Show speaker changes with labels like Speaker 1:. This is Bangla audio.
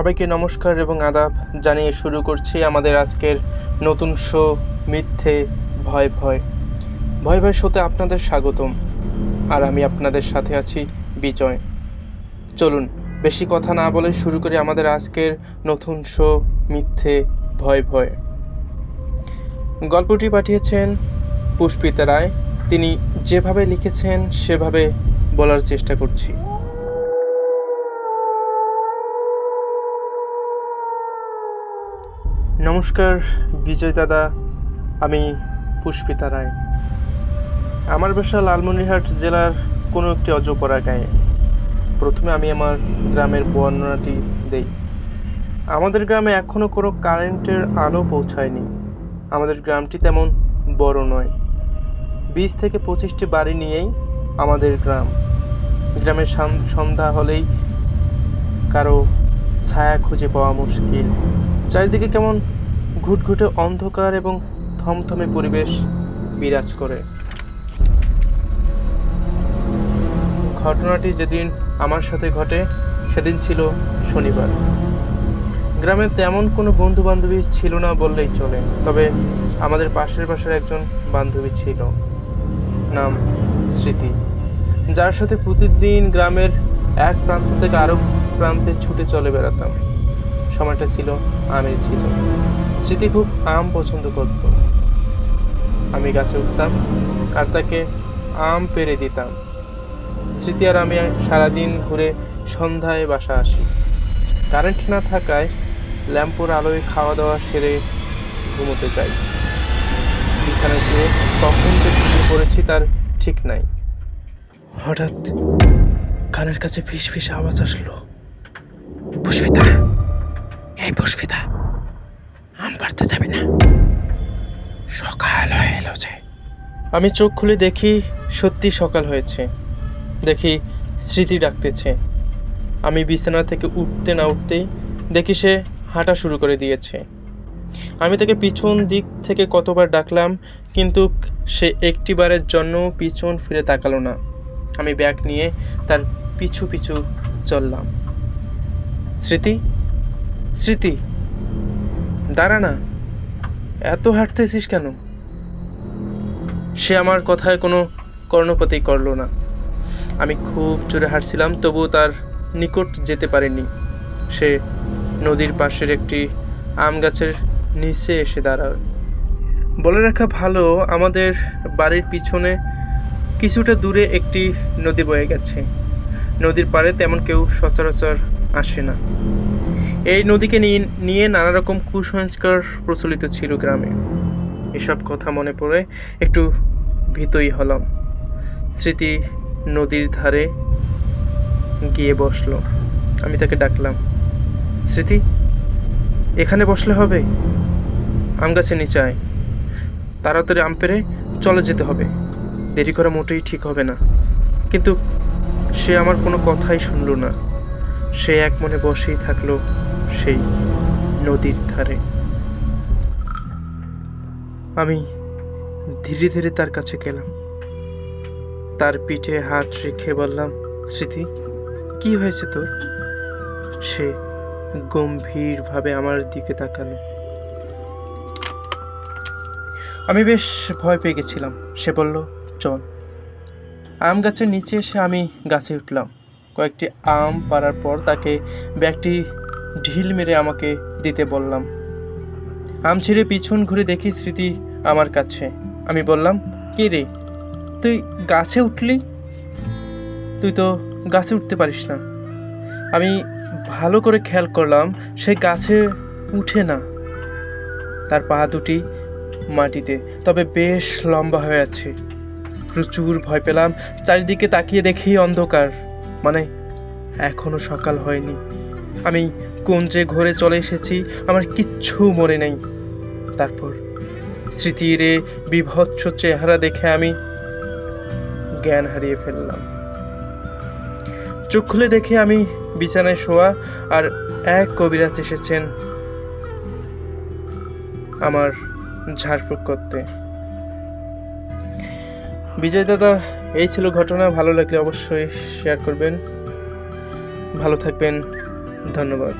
Speaker 1: সবাইকে নমস্কার এবং আদাব জানিয়ে শুরু করছি আমাদের আজকের নতুন শো, মিথ্যে, ভয় ভয়। ভয় ভয় শোতে আপনাদের স্বাগতম। আর আমি আপনাদের সাথে আছি বিজয়। চলুন, বেশি কথা না বলে শুরু করি আমাদের আজকের নতুন শো, মিথ্যে, ভয় ভয়। গল্পটি পাঠিয়েছেন পুষ্পিতা রায়। তিনি যেভাবে লিখেছেন, সেভাবে বলার চেষ্টা করছি। নমস্কার, বিজয় দাদা, আমি পুষ্পিতা রায়। আমার বাসা লালমনিরহাট জেলার কোনো একটি অজপরা গায়ে। প্রথমে আমি আমার গ্রামের বর্ণনাটি দেই। আমাদের গ্রামে এখনও কোনো কারেন্টের আলো পৌঁছায়নি। আমাদের গ্রামটি তেমন বড় নয়। বিশ থেকে পঁচিশটি বাড়ি নিয়েই আমাদের গ্রাম। গ্রামের সন্ধ্যা হলেই কারও ছায়া খুঁজে পাওয়া মুশকিল। চারিদিকে কেমন ঘুটঘুটে অন্ধকার এবং থমথমে পরিবেশ বিরাজ করে। ঘটনাটি যেদিন আমার সাথে ঘটে, সেদিন ছিল শনিবার। গ্রামে তেমন কোনো বন্ধু বান্ধবী ছিল না বললেই চলে, তবে আমাদের পাশের পাশের একজন বান্ধবী ছিল, নাম স্মৃতি, যার সাথে প্রতিদিন গ্রামের এক প্রান্ত থেকে আরও প্রান্তে ছুটে চলে বেড়াতাম। সময়টা ছিল আমের ছিল। স্মৃতি খুব আম পছন্দ করত। আমি গাছে উঠতাম আর তাকে আম পেরে দিতাম। স্মৃতি আর আমি সারাদিন ঘুরে সন্ধ্যায় বাসা আসি। কারেন্ট না থাকায় ল্যাম্পোর আলোয় খাওয়া দাওয়া সেরে ঘুমোতে যাই। বিছানায় শুয়ে কখন যে ঘুমিয়ে পড়েছি তার ঠিক নাই। হঠাৎ কানের কাছে ফিস ফিস আওয়াজ আসলো। পুষ্পিতা! এই পুষ্পিতা আম পারতে যাবে না। সকাল হয়ে এলো যে। আমি চোখ খুলে দেখি সত্যি সকাল হয়েছে। দেখি স্মৃতি ডাকতেছে। আমি বিছানা থেকে উঠতে না উঠতেই দেখি সে হাঁটা শুরু করে দিয়েছে। আমি তাকে পিছন দিক থেকে কতবার ডাকলাম, কিন্তু সে একটিবারের জন্য পিছন ফিরে তাকালো না। আমি ব্যাগ নিয়ে তার পিছু পিছু চললাম। স্মৃতি স্মৃতি, দাঁড়া না, এত হাঁটতেছিস কেন? সে আমার কথায় কোনো কর্ণপাতই করল না। আমি খুব জোরে হাঁটছিলাম, তবুও তার নিকট যেতে পারেনি। সে নদীর পাশের একটি আম গাছের নিচে এসে দাঁড়ায় বলে রাখা ভালো, আমাদের বাড়ির পিছনে কিছুটা দূরে একটি নদী বয়ে গেছে। নদীর পাড়ে তেমন কেউ সচরাচর আসে না। এই নদীকে নিয়ে নানা রকম কুসংস্কার প্রচলিত ছিল গ্রামে। এসব কথা মনে পড়ে একটু ভীতই হলাম। স্মৃতি নদীর ধারে গিয়ে বসল। আমি তাকে ডাকলাম, স্মৃতি, এখানে বসলে হবে? আম গাছের নিচে আয়। তাড়াতাড়ি আম পেরে চলে যেতে হবে। দেরি করা মোটেই ঠিক হবে না। কিন্তু সে আমার কোনো কথাই শুনলো না। সে এক মনে বসেই থাকল সেই নদীর ধারে। আমি ধীরে ধীরে তার কাছে গেলাম। তার পিঠে হাত রেখে বললাম, স্মৃতি, কি হয়েছে তোর? সে গম্ভীরভাবে আমার দিকে তাকালো। আমি বেশ ভয় পেয়ে গেছিলাম। সে বলল, চল। আম গাছের নিচে এসে আমি গাছে উঠলাম। কয়েকটি আম পাড়ার পর তাকে ব্যাগটি ঢিল মেরে আমাকে দিতে বললাম। আম ছিঁড়ে পিছন ঘুরে দেখি স্মৃতি আমার কাছে। আমি বললাম, কে রে? তুই গাছে উঠলি? তুই তো গাছে উঠতে পারিস না। আমি ভালো করে খেয়াল করলাম, সে গাছে উঠে না। তার পা দুটি মাটিতে, তবে বেশ লম্বা হয়ে আছে। প্রচুর ভয় পেলাম, চারিদিকে তাকিয়ে দেখি অন্ধকার। মানে এখনও সকাল হয়নি। আমি কোন যে ঘরে চলে এসেছি, আমার কিচ্ছু মনে নেই। তারপর স্মৃতির বিভৎস চেহারা দেখে আমি জ্ঞান হারিয়ে ফেললাম। চোখ খুলে দেখে আমি বিছানায় শোয়া আর এক কবিরাজ এসেছেন আমার ঝাড়ফুঁক করতে। বিজয় দাদা এই ছিল ঘটনা। ভালো লাগলে অবশ্যই শেয়ার করবেন। ভালো থাকবেন। ধন্যবাদ।